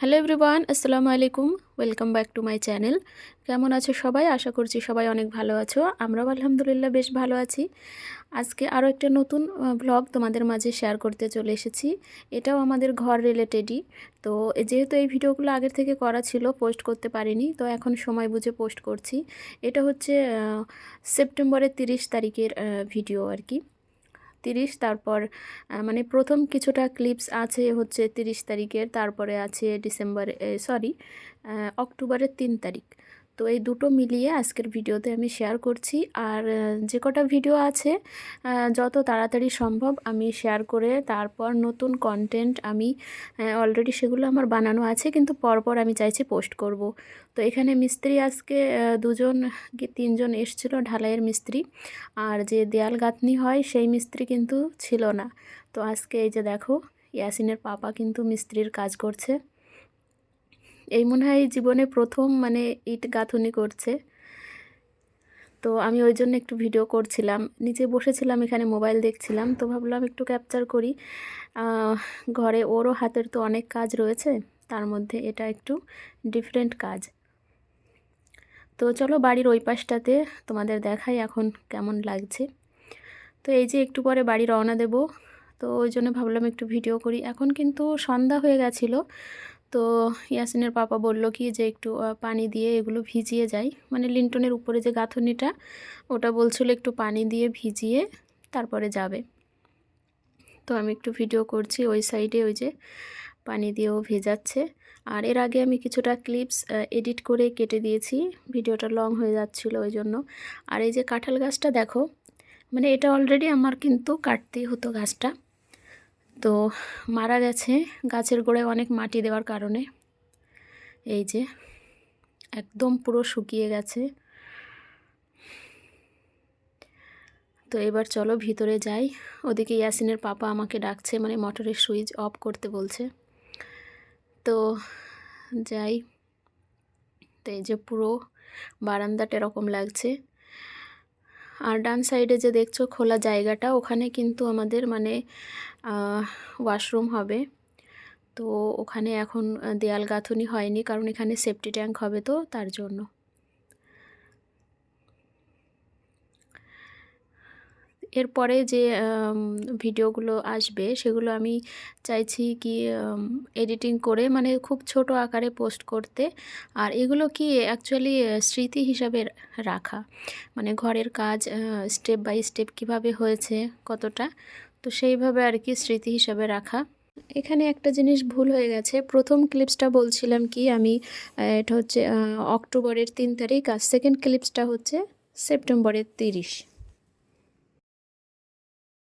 Hello everyone, আসসালামু আলাইকুম। Welcome back to my channel. কেমন আছো সবাই? আশা করছি সবাই অনেক ভালো আছো। আমরাও আলহামদুলিল্লাহ বেশ ভালো আছি। আজকে আরও একটা নতুন ব্লগ তোমাদের মাঝে শেয়ার করতে চলে এসেছি। এটাও আমাদের ঘর রিলেটেডই তো যেহেতু এই ভিডিওগুলো আগের থেকে করা ছিল পোস্ট করতে পারিনি, তো এখন সময় বুঝে পোস্ট করছি। এটা হচ্ছে সেপ্টেম্বরের তিরিশ তারিখের ভিডিও আর কি। তিরিশ, তারপর মানে প্রথম কিছুটা ক্লিপস আছে হচ্ছে তিরিশ তারিখের, তারপরে আছে ডিসেম্বর সরি অক্টোবরের তিন তারিখ। তো এই দুটো মিলিয়ে আজকের ভিডিওতে আমি শেয়ার করছি। আর যে কটা ভিডিও আছে যত তাড়াতাড়ি সম্ভব আমি শেয়ার করে তারপর নতুন কন্টেন্ট আমি অলরেডি সেগুলো আমার বানানো আছে, কিন্তু পরপর আমি চাইছি পোস্ট করব। তো এখানে মিস্ত্রি আজকে দুজন কি তিনজন এসছিল ঢালাইয়ের মিস্ত্রি। আর যে দেয়াল গাঁথনি হয় সেই মিস্ত্রি কিন্তু ছিল না। তো আজকে এই যে দেখো, ইয়াসিনের পাপা কিন্তু মিস্ত্রির কাজ করছে। এই মনে হয় জীবনে প্রথম মানে ইট গাঁথনি করছে। তো আমি ওই জন্য একটু ভিডিও করছিলাম। নিচে বসেছিলাম, এখানে মোবাইল দেখছিলাম। তো ভাবলাম একটু ক্যাপচার করি। ঘরে ওরও হাতের তো অনেক কাজ রয়েছে, তার মধ্যে এটা একটু ডিফারেন্ট কাজ। তো চলো বাড়ির ওই পাশটাতে তোমাদের দেখাই এখন কেমন লাগছে। তো এই যে একটু পরে বাড়ি রওনা দেব। তো ওই জন্য ভাবলাম একটু ভিডিও করি। এখন কিন্তু সন্ধ্যা হয়ে গেছিল। তো ইয়াসিনের পাপা বলল কি যে একটু পানি দিয়ে এগুলো ভিজিয়ে যাই। মানে লিন্টনের উপরে যে গাঁথনিটা, ওটা বলছিল একটু পানি দিয়ে ভিজিয়ে তারপরে যাবে। তো আমি একটু ভিডিও করছি ওই সাইডে, ওই যে পানি দিয়েও ভেজাচ্ছে। আর এর আগে আমি কিছুটা ক্লিপস এডিট করে কেটে দিয়েছি। ভিডিওটা লং হয়ে যাচ্ছিল ওই জন্য। আর এই যে কাঁঠাল গাছটা দেখো মানে এটা অলরেডি আমার কিন্তু কাটতেই হতো গাছটা। তো মারা গেছে গাছের গোড়ায় অনেক মাটি দেওয়ার কারণে। এই যে, একদম পুরো শুকিয়ে গেছে। তো এবার চলো ভিতরে যাই। ওদিকে ইয়াসিনের পাপা আমাকে ডাকছে মানে মোটরের সুইচ অফ করতে বলছে। তো যাই। তো এই যে পুরো বারান্দাটা এরকম লাগছে। আর ডান সাইডে যে দেখছ খোলা জায়গাটা, ওখানে কিন্তু আমাদের মানে ওয়াশরুম হবে। তো ওখানে এখন দেয়াল গাঁথুনি হয়নি, কারণ এখানে সেফটি ট্যাঙ্ক হবে তো, তার জন্য। এরপরে যে ভিডিওগুলো আসবে সেগুলো আমি চাইছি কি এডিটিং করে মানে খুব ছোট আকারে পোস্ট করতে। আর এগুলো কি অ্যাকচুয়ালি স্মৃতি হিসাবে রাখা। মানে ঘরের কাজ স্টেপ বাই স্টেপ কীভাবে হয়েছে, কতটা। তো সেইভাবে আর কি স্মৃতি হিসাবে রাখা। এখানে একটা জিনিস ভুল হয়ে গেছে। প্রথম ক্লিপসটা বলছিলাম কি আমি এটা হচ্ছে অক্টোবরের তিন তারিখ আর সেকেন্ড ক্লিপসটা হচ্ছে সেপ্টেম্বরের তিরিশ।